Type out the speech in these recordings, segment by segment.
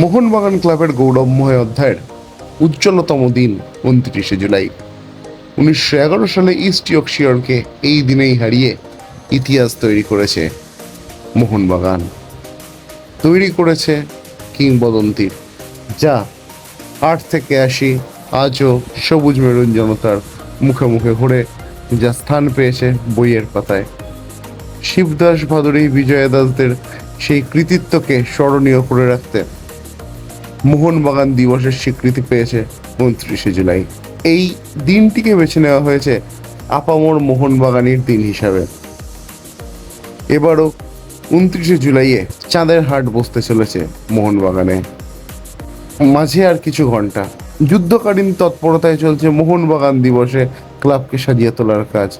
মোহনবাগান ক্লাবের গৌরবময় অধ্যায়ের উজ্জ্বলতম দিন উনত্রিশে জুলাই। উনিশশো এগারো সালে ইস্ট ইয়র্কশিয়রকে এই দিনেই হারিয়ে ইতিহাস তৈরি করেছে মোহনবাগান। তৈরি করেছে কিংবদন্তির যা আট থেকে আশি আজও সবুজ মেরুন জনতার মুখে মুখে ঘুরে যা স্থান পেয়েছে বইয়ের পাতায়। শিবদাস ভাদুরী বিজয়া দাসদের সেই কৃতিত্বকে স্মরণীয় করে রাখতে মোহনবাগান দিবসের স্বীকৃতি পেয়েছে উনত্রিশে জুলাই। এই দিনটিকে বেছে নেওয়া হয়েছে আপামর মোহনবাগানের দিন হিসাবে। এবারও উনত্রিশে জুলাইয়ে চাঁদের হাট বসতে চলেছে মোহনবাগানে। মাঝে আর কিছু ঘণ্টা। যুদ্ধকালীন তৎপরতায় চলছে মোহনবাগান দিবসে ক্লাবকে সাজিয়ে তোলার কাজ।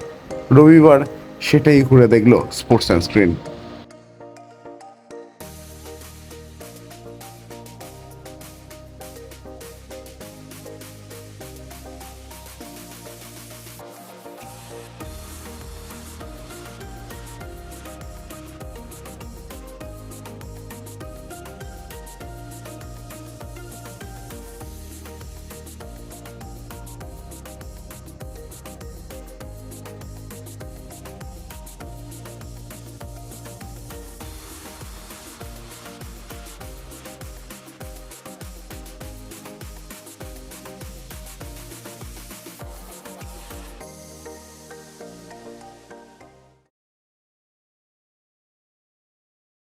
রবিবার সেটাই ঘুরে দেখল স্পোর্টস অ্যান্ড স্ক্রিন।